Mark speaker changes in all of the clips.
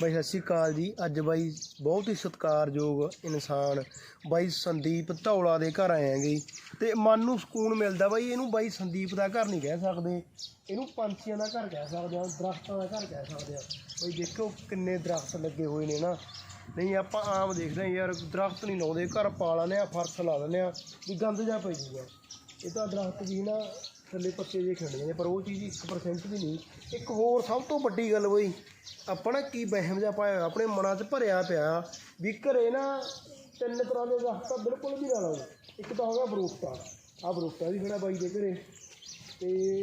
Speaker 1: ਬਾਈ ਸਤਿ ਸ਼੍ਰੀ ਅਕਾਲ ਜੀ। ਅੱਜ ਬਾਈ ਬਹੁਤ ਹੀ ਸਤਿਕਾਰਯੋਗ ਇਨਸਾਨ ਬਾਈ ਸੰਦੀਪ ਧੌਲਾ ਦੇ ਘਰ ਆਏ ਆਂਗੇ ਤੇ ਮਨ ਨੂੰ ਸਕੂਨ ਮਿਲਦਾ ਬਾਈ, ਇਹਨੂੰ ਬਾਈ ਸੰਦੀਪ ਦਾ ਘਰ ਨਹੀਂ ਕਹਿ ਸਕਦੇ। ਇਹਨੂੰ ਪੰਛੀਆਂ ਦਾ ਘਰ ਕਹਿ ਸਕਦੇ ਆ, ਦਰਖਤਾਂ ਦਾ ਘਰ ਕਹਿ ਸਕਦੇ ਆ। ਬਾਈ ਦੇਖੋ ਕਿੰਨੇ ਦਰਖਤ ਲੱਗੇ ਹੋਏ ਨੇ ਨਾ। ਨਹੀਂ, ਆਪਾਂ ਆਮ ਦੇਖਦੇ ਹਾਂ ਯਾਰ, ਦਰਖਤ ਨਹੀਂ ਲਾਉਂਦੇ। ਘਰ ਪਾ ਲੈਂਦੇ ਆ ਫਰਸ਼ ਲਾ ਲੈਂਦੇ ਆ ਵੀ ਗੰਦ ਜਾ ਪਈ ਜੂਗਾ ਇਹ ਤਾਂ ਦਰਖਤ ਵੀ ਨਾ ਥੱਲੇ ਪੱਤੇ ਜੇ ਖਿੰਡ ਜਾਂਦੇ, ਪਰ ਉਹ ਚੀਜ਼ 1% ਵੀ ਨਹੀਂ। ਇੱਕ ਹੋਰ ਸਭ ਤੋਂ ਵੱਡੀ ਗੱਲ ਬਈ, ਆਪਣਾ ਕੀ ਵਹਿਮ ਜਿਹਾ ਪਾਇਆ, ਆਪਣੇ ਮਨਾਂ 'ਚ ਭਰਿਆ ਪਿਆ ਵੀ ਘਰੇ ਨਾ ਤਿੰਨ ਤਰ੍ਹਾਂ ਦੇ ਦਰਖਤ ਤਾਂ ਬਿਲਕੁਲ ਵੀ ਨਾ ਲਾਓ। ਇੱਕ ਤਾਂ ਹੋ ਗਿਆ ਬਰੂਟਾ ਆ ਬਰੂਟਾ ਵੀ ਖੜਾ ਬਾਈ ਦੇ ਘਰੇ। ਤੇ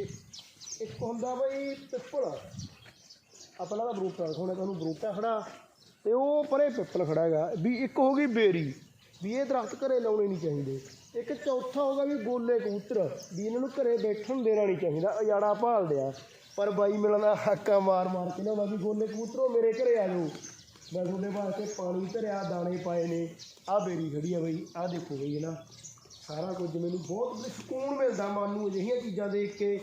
Speaker 1: ਇੱਕ ਹੁੰਦਾ ਬਾਈ ਪਿੱਪਲ। ਆਪਣਾ ਤਾਂ ਬਰੂਟਾ ਦਿਖਾਉਣਾ, ਤੁਹਾਨੂੰ ਬਰੂਟਾ ਖੜਾ। ਤੇ ਉਹ ਪਰੇ ਪਿੱਪਲ ਖੜਾ ਹੈਗਾ। ਵੀ ਇੱਕ ਹੋ ਗਈ ਬੇਰੀ। ਵੀ ਇਹ ਦਰਖਤ ਘਰੇ ਲਾਉਣੇ ਨਹੀਂ ਚਾਹੀਦੇ। ਇੱਕ ਚੌਥਾ ਹੋਗਾ ਵੀ ਗੋਲੇ ਕਬੂਤਰ, ਵੀ ਇਹਨਾਂ ਨੂੰ ਘਰੇ ਬੈਠਣ ਦੇਣਾ ਨਹੀਂ ਚਾਹੀਦਾ, ਅਜਾੜਾ ਭਾਲਦੇ ਆ ਪਰ ਬਾਈ ਮਿਲਣਾ ਹਾਕਾਂ ਮਾਰ ਮਾਰ ਕੇ ਨਾ ਵੀ ਗੋਲੇ ਕਬੂਤਰੋ ਮੇਰੇ ਘਰੇ ਆ ਜਾਓ। ਮੈਂ ਤੁਹਾਡੇ ਵਾਸਤੇ ਪਾਣੀ ਧਰਿਆ, ਦਾਣੇ ਪਾਏ ਨੇ। ਆਹ ਬੇਰੀ ਖੜੀ ਆ ਬਈ, ਆਹ ਦੇਖੋ ਬਈ ਨਾ ਸਾਰਾ ਕੁਝ ਮੈਨੂੰ ਬਹੁਤ ਸਕੂਨ ਮਿਲਦਾ ਮਨ ਨੂੰ ਅਜਿਹੀਆਂ ਚੀਜ਼ਾਂ ਦੇਖ ਕੇ।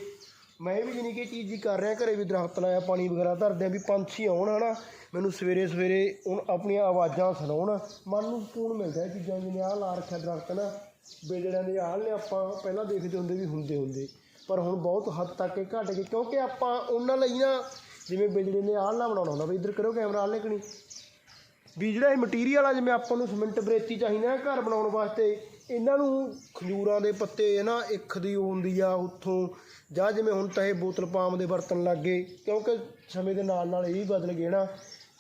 Speaker 1: ਮੈਂ ਵੀ ਜਾਣੀ ਕਿ ਚੀਜ਼ ਜੀ ਕਰ ਰਿਹਾ, ਘਰੇ ਵੀ ਦਰਖਤ ਲਾਇਆ, ਪਾਣੀ ਵਗੈਰਾ ਧਰਦੇ ਆ ਵੀ ਪੰਛੀ ਆਉਣ, ਹਨਾ। ਮੈਨੂੰ ਸਵੇਰੇ ਸਵੇਰੇ ਹੁਣ ਆਪਣੀਆਂ ਆਵਾਜ਼ਾਂ ਸੁਣਾਉਣ। ਮਨ ਨੂੰ ਸਕੂਨ ਮਿਲਦਾ ਇਹ ਚੀਜ਼ਾਂ ਜਿਵੇਂ ਆਹ ਲਾ ਰੱਖਿਆ ਦਰਖਤ ਨਾ ਬੇਜੜਿਆਂ ਦੇ ਆਲ ਨੇ ਆਪਾਂ, ਪਹਿਲਾਂ ਦੇਖਦੇ ਹੁੰਦੇ ਵੀ ਹੁੰਦੇ ਹੁੰਦੇ। ਪਰ ਹੁਣ ਬਹੁਤ ਹੱਦ ਤੱਕ ਇਹ ਘਟ ਗਏ, ਕਿਉਂਕਿ ਆਪਾਂ ਉਹਨਾਂ ਲਈ ਨਾ ਜਿਵੇਂ ਬਿਜਲੀ ਨੇ ਆਲ ਨਾ ਬਣਾਉਣਾ ਹੁੰਦਾ ਵੀ ਇੱਧਰ ਕਰੋ ਕੈਮਰਾ ਆਲ ਨੇ ਕਣੀ ਵੀ ਜਿਹੜਾ ਇਹ ਮਟੀਰੀਅਲ ਆ, ਜਿਵੇਂ ਆਪਾਂ ਨੂੰ ਸਮਿੰਟ ਬਰੇਤੀ ਚਾਹੀਦਾ, ਘਰ ਬਣਾਉਣ ਵਾਸਤੇ ਇਹਨਾਂ ਨੂੰ ਖਜੂਰਾਂ ਦੇ ਪੱਤੇ ਹੈ ਨਾ, ਇੱਕ ਦੀ ਉਹ ਹੁੰਦੀ ਆ ਉੱਥੋਂ। ਜਾਂ ਜਿਵੇਂ ਹੁਣ ਤਾਂ ਇਹ ਬੋਤਲ ਪਾਮ ਦੇ ਵਰਤਣ ਲੱਗ ਗਏ, ਕਿਉਂਕਿ ਸਮੇਂ ਦੇ ਨਾਲ ਨਾਲ ਇਹ ਵੀ ਬਦਲ ਗਏ ਨਾ।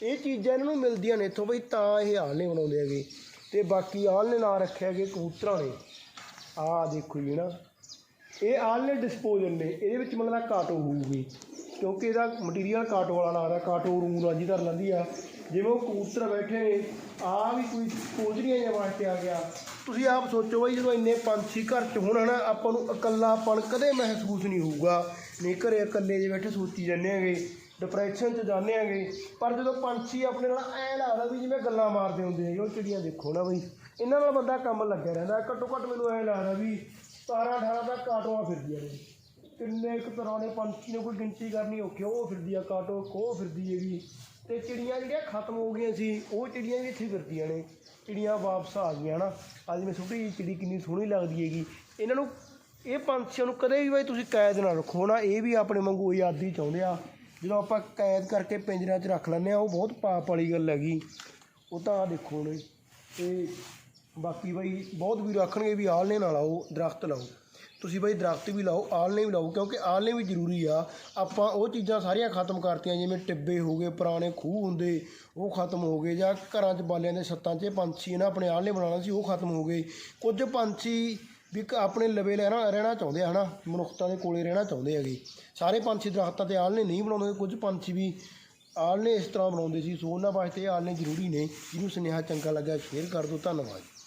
Speaker 1: ਇਹ ਚੀਜ਼ਾਂ ਇਹਨਾਂ ਨੂੰ ਮਿਲਦੀਆਂ ਨੇ ਇੱਥੋਂ ਬਈ, ਤਾਂ ਇਹ ਹਾਲ ਬਣਾਉਂਦੇ ਹੈਗੇ। ਤੇ ਬਾਕੀ ਆਲ ਨੇ ਨਾਂ ਰੱਖਿਆ ਹੈਗੇ ਕਬੂਤਰਾਂ ਨੇ ਆਹ ਦੇਖੋ ਜੀ ਨਾ। ਇਹ ਆਲ ਡਿਸਪੋਜ਼ਲ ਨੇ, ਇਹਦੇ ਵਿੱਚ ਮਤਲਬ ਕਾਟੋ ਹੋਊਗੀ। ਕਿਉਂਕਿ ਇਹਦਾ ਮਟੀਰੀਅਲ ਕਾਟੋ ਵਾਲਾ ਲੱਗਦਾ ਕਾਟੋ ਰੂਮ ਰਾਜੀ ਧਰ ਲੈਂਦੀ ਆ। ਜਿਵੇਂ ਉਹ ਕਬੂਤਰ ਬੈਠੇ ਨੇ, ਆ ਵੀ ਕੋਈ ਕੋਜਰੀਆਂ ਜਾਂ ਵਾਸਤੇ ਆ ਗਿਆ। ਤੁਸੀਂ ਆਪ ਸੋਚੋ ਬਈ, ਜਦੋਂ ਇੰਨੇ ਪੰਛੀ ਘਰ 'ਚ ਹੋਣ ਨਾ ਆਪਾਂ ਨੂੰ ਇਕੱਲਾਪਣ ਕਦੇ ਮਹਿਸੂਸ ਨਹੀਂ ਹੋਊਗਾ। ਨਹੀਂ ਘਰੇ ਇਕੱਲੇ ਜੇ ਬੈਠੇ ਸੋਚੀ ਜਾਂਦੇ ਹੈਗੇ ਡਿਪਰੈਸ਼ਨ 'ਚ ਜਾਂਦੇ ਹੈਗੇ। ਪਰ ਜਦੋਂ ਪੰਛੀ ਆਪਣੇ ਨਾਲ ਐ ਲੱਗਦਾ ਵੀ ਜਿਵੇਂ ਗੱਲਾਂ ਮਾਰਦੇ ਹੁੰਦੇ ਹੈਗੇ, ਉਹ ਚਿੜੀਆਂ ਦੇਖੋ ਨਾ ਬਈ। ਇਹਨਾਂ ਨਾਲ ਬੰਦਾ ਕੰਮ ਲੱਗਿਆ ਰਹਿੰਦਾ, ਘੱਟੋ ਘੱਟ ਮੈਨੂੰ ਐ ਲੱਗਦਾ ਵੀ 17 18 ਦਾ ਕਾਟੋਆਂ ਫਿਰਦੀਆਂ ਨੇ। ਕਿੰਨੇ ਕੁ ਤਰ੍ਹਾਂ ਦੇ ਪੰਛੀ ਨੇ, ਕੋਈ ਗਿਣਤੀ ਕਰਨੀ ਔਖੀ ਉਹ ਫਿਰਦੀ ਆ ਕਾਟੋ, ਉਹ ਫਿਰਦੀ ਹੈਗੀ ਤੇ ਚਿੜੀਆਂ ਜਿਹੜੀਆਂ ਖਤਮ ਹੋ ਗਈਆਂ ਸੀ, ਉਹ ਚਿੜੀਆਂ ਵੀ ਇੱਥੇ ਫਿਰਦੀਆਂ ਨੇ। ਚਿੜੀਆਂ ਵਾਪਸ ਆ ਗਈਆਂ ਨਾ। ਅੱਜ ਮੈਂ ਛੋਟੀ ਜਿਹੀ ਚਿੜੀ ਕਿੰਨੀ ਸੋਹਣੀ ਲੱਗਦੀ ਹੈਗੀ। ਇਹਨਾਂ ਨੂੰ, ਇਹ ਪੰਛੀਆਂ ਨੂੰ ਕਦੇ ਵੀ ਬਾਈ ਤੁਸੀਂ ਕੈਦ ਨਾ ਰੱਖੋ ਨਾ। ਇਹ ਵੀ ਆਪਣੇ ਵਾਂਗੂ ਆਜ਼ਾਦੀ ਚਾਹੁੰਦੇ ਆ। ਜਦੋਂ ਆਪਾਂ ਕੈਦ ਕਰਕੇ ਪਿੰਜਰਿਆਂ 'ਚ ਰੱਖ ਲੈਂਦੇ ਆ, ਉਹ ਬਹੁਤ ਪਾਪ ਵਾਲੀ ਗੱਲ ਹੈਗੀ। ਉਹ ਤਾਂ ਆ ਦੇਖੋ ਨੇ ਤੇ ਬਾਕੀ ਬਾਈ, ਬਹੁਤ ਵੀ ਰੱਖਣਗੇ ਵੀ ਆਲਣੇ ਨਾਲ ਆਓ, ਦਰਖਤ ਲਾਓ। ਤੁਸੀਂ ਬਈ ਦਰਖਤ ਵੀ ਲਾਓ ਆਲਣੇ ਵੀ ਲਾਓ, ਕਿਉਂਕਿ ਆਲਣੇ ਵੀ ਜ਼ਰੂਰੀ ਆ। ਆਪਾਂ ਉਹ ਚੀਜ਼ਾਂ ਸਾਰੀਆਂ ਖਤਮ ਕਰਤੀਆਂ, ਜਿਵੇਂ ਟਿੱਬੇ ਹੋ ਗਏ, ਪੁਰਾਣੇ ਖੂਹ ਹੁੰਦੇ, ਉਹ ਖਤਮ ਹੋ ਗਏ, ਜਾਂ ਘਰਾਂ 'ਚ ਬਾਲਿਆਂ ਦੇ ਛੱਤਾਂ 'ਚ ਪੰਛੀ ਨਾ ਆਪਣੇ ਆਲਣੇ ਬਣਾਉਣਾ ਸੀ, ਉਹ ਖਤਮ ਹੋ ਗਏ। ਕੁਝ ਪੰਛੀ ਵੀ ਕ- ਆਪਣੇ ਲਵੇ ਰਹਿਣਾ ਰਹਿਣਾ ਚਾਹੁੰਦੇ ਆ, ਹਨਾ? ਮਨੁੱਖਤਾ ਦੇ ਕੋਲੇ ਰਹਿਣਾ ਚਾਹੁੰਦੇ ਹੈਗੇ। ਸਾਰੇ ਪੰਛੀ ਦਰਖਤਾਂ ਤੇ ਆਲਣੇ ਨਹੀਂ ਬਣਾਉਂਦੇ, ਕੁਝ ਪੰਛੀ ਵੀ ਆਲਣੇ ਇਸ ਤਰ੍ਹਾਂ ਬਣਾਉਂਦੇ ਸੀ, ਸੋ ਉਹਨਾਂ ਵਾਸਤੇ ਆਲਣੇ ਜ਼ਰੂਰੀ ਨੇ। ਜਿਹਨੂੰ ਸੁਨੇਹਾ ਚੰਗਾ ਲੱਗਾ ਸ਼ੇਅਰ ਕਰ ਦਿਓ, ਧੰਨਵਾਦ।